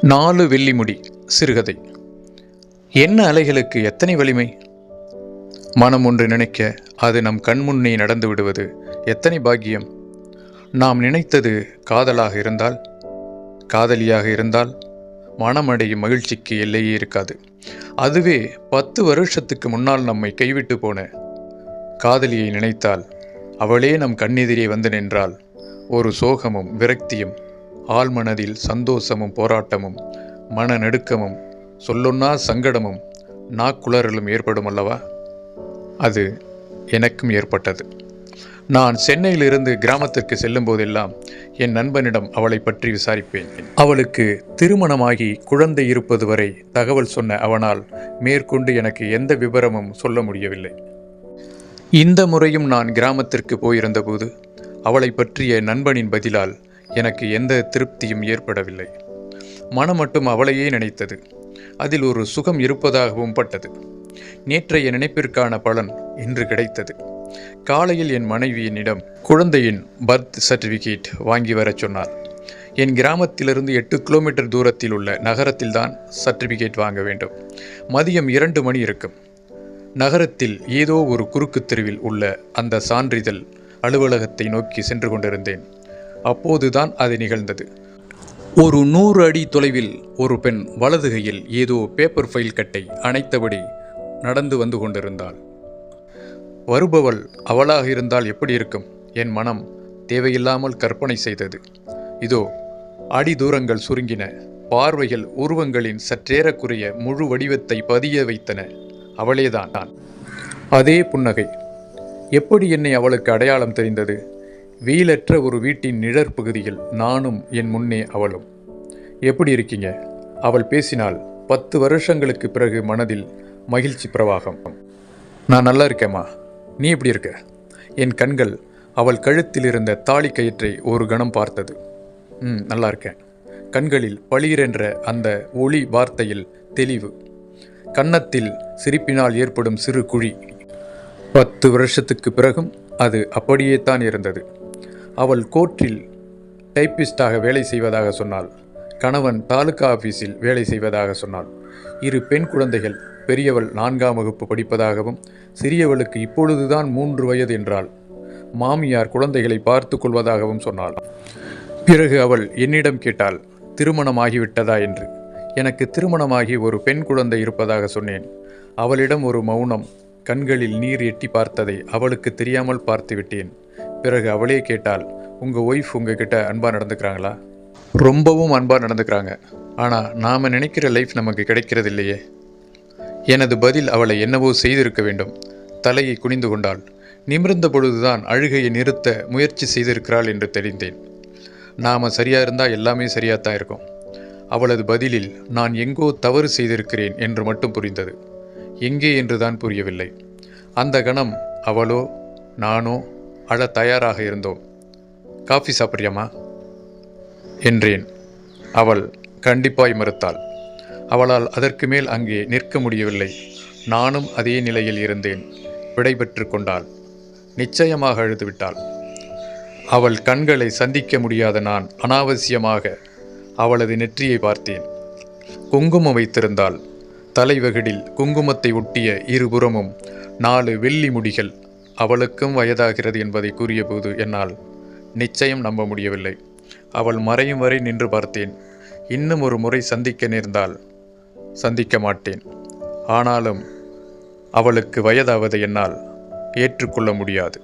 நாலு வெள்ளிமுடி சிறுகதை. என்ன அலைகளுக்கு எத்தனை வலிமை? மனம் ஒன்று நினைக்க அது நம் கண்முன்னே நடந்து விடுவது எத்தனை பாக்கியம்? நாம் நினைத்தது காதலாக இருந்தால் காதலியாக இருந்தால் மனமடையும் மகிழ்ச்சிக்கு எல்லையே இருக்காது. அதுவே பத்து வருஷத்துக்கு முன்னால் நம்மை கைவிட்டு போன காதலியை நினைத்தால் அவளே நம் கண்ணெதிரே வந்து நின்றால் ஒரு சோகமும் விரக்தியும் ஆழ்மனதில் சந்தோஷமும் போராட்டமும் மன நெடுக்கமும் சொல்லொன்னா சங்கடமும் நாக்குளறலும் ஏற்படும் அல்லவா? அது எனக்கும் ஏற்பட்டது. நான் சென்னையிலிருந்து கிராமத்திற்கு செல்லும் போதெல்லாம் என் நண்பனிடம் அவளை பற்றி விசாரிப்பேன். அவளுக்கு திருமணமாகி குழந்தை இருப்பது வரை தகவல் சொன்ன அவனால் மேற்கொண்டு எனக்கு எந்த விவரமும் சொல்ல முடியவில்லை. இந்த முறையும் நான் கிராமத்திற்கு போயிருந்தபோது அவளை பற்றிய நண்பனின் பதிலால் எனக்கு எந்த திருப்தியும் ஏற்படவில்லை. மனம் மட்டும் அவளையே நினைத்தது. அதில் ஒரு சுகம் இருப்பதாகவும் பட்டது. நேற்றைய நினைப்பிற்கான பலன் இன்று கிடைத்தது. காலையில் என் மனைவியினிடம் குழந்தையின் பர்த் சர்டிஃபிகேட் வாங்கி வரச் சொன்னார். என் கிராமத்திலிருந்து எட்டு கிலோமீட்டர் தூரத்தில் உள்ள நகரத்தில்தான் சர்டிஃபிகேட் வாங்க வேண்டும். மதியம் இரண்டு மணி இருக்கும். நகரத்தில் ஏதோ ஒரு குறுக்கு தெருவில் உள்ள அந்த சான்றிதழ் அலுவலகத்தை நோக்கி சென்று கொண்டிருந்தேன். அப்போதுதான் அது நிகழ்ந்தது. ஒரு நூறு அடி தொலைவில் ஒரு பெண் வலது கையில் ஏதோ பேப்பர் ஃபைல் கட்டை அணைத்தபடி நடந்து வந்து கொண்டிருந்தாள். வருபவள் அவளாக இருந்தால் எப்படி இருக்கும்? என் மனம் தேவையில்லாமல் கற்பனை செய்தது. இதோ அடி தூரங்கள் சுருங்கின. பார்வைகள் உருவங்களின் சற்றேறக்குறைய முழு வடிவத்தை பதிய வைத்தன. அவளேதான். நான் அதே புன்னகை. எப்படி என்னை அவளுக்கு அடையாளம் தெரிந்தது? வீலற்ற ஒரு வீட்டின் நிழற்பகுதியில் நானும் என் முன்னே அவளும். எப்படி இருக்கீங்க? அவள் பேசினால் பத்து வருஷங்களுக்கு பிறகு மனதில் மகிழ்ச்சி பிரவாகம். நான் நல்லா இருக்கேம்மா. நீ எப்படி இருக்க? என் கண்கள் அவள் கழுத்தில் இருந்த தாலி கயிற்றை ஒரு கணம் பார்த்தது. ம் நல்லா இருக்கேன். கண்களில் பளிரென்ற அந்த ஒளி வார்த்தையில் தெளிவு. கன்னத்தில் சிரிப்பினால் ஏற்படும் சிறு குழி. பத்து வருஷத்துக்கு பிறகும் அது அப்படியே தான் இருந்தது. அவள் கோர்ட்டில் டைப்பிஸ்டாக வேலை செய்வதாக சொன்னாள். கணவன் தாலுகா ஆஃபீஸில் வேலை செய்வதாக சொன்னாள். இரு பெண் குழந்தைகள் பெரியவள் நான்காம் வகுப்பு படிப்பதாகவும் சிறியவளுக்கு இப்பொழுதுதான் மூன்று வயது என்றாள். மாமியார் குழந்தைகளை பார்த்து கொள்வதாகவும் சொன்னாள். பிறகு அவள் என்னிடம் கேட்டாள் திருமணமாகிவிட்டதா என்று? எனக்கு திருமணமாகி ஒரு பெண் குழந்தை இருப்பதாக சொன்னேன். அவளிடம் ஒரு மௌனம் கண்களில் நீர் எட்டி பார்த்ததை அவளுக்கு தெரியாமல் பார்த்துவிட்டேன். பிறகு அவளே கேட்டால் உங்கள் ஒய்ஃப் உங்ககிட்ட அன்பாக நடந்துக்கிறாங்களா? ரொம்பவும் அன்பாக நடந்துக்கிறாங்க. ஆனால் நாம் நினைக்கிற லைஃப் நமக்கு கிடைக்கிறது இல்லையே எனது பதில் அவளை என்னவோ செய்திருக்க வேண்டும். தலையை குனிந்து கொண்டாள். நிமிர்ந்த பொழுதுதான் அழுகையை நிறுத்த முயற்சி செய்திருக்கிறாள் என்று தெரிந்தேன். நாம் சரியாக இருந்தால் எல்லாமே சரியாக தான் இருக்கும். அவளது பதிலில் நான் எங்கோ தவறு செய்திருக்கிறேன் என்று மட்டும் புரிந்தது. எங்கே என்றுதான் புரியவில்லை. அந்த கணம் அவளோ நானோ அழ தயாராக இருந்தோம். காஃபி சாப்பிட்றியாமா என்றேன். அவள் கண்டிப்பாய் மறுத்தாள். அவளால் அதற்கு மேல் அங்கே நிற்க முடியவில்லை. நானும் அதே நிலையில் இருந்தேன். விடைபெற்று கொண்டாள். நிச்சயமாக அழுதுவிட்டாள். அவள் கண்களை சந்திக்க முடியாத நான் அனாவசியமாக அவளது நெற்றியை பார்த்தேன். குங்குமம் வைத்திருந்தாள். தலைவகடில் குங்குமத்தை ஒட்டிய இருபுறமும் நாலு வெள்ளி முடிகள் அவளுக்கும் வயதாகிறது என்பதை கூறியபோது என்னால் நிச்சயம் நம்ப முடியவில்லை. அவள் மறையும் வரை நின்று பார்த்தேன். இன்னும் ஒரு முறை சந்திக்க நேர்ந்தால் சந்திக்க மாட்டேன். ஆனாலும் அவளுக்கு வயதாவதை என்னால் ஏற்றுக்கொள்ள முடியாது.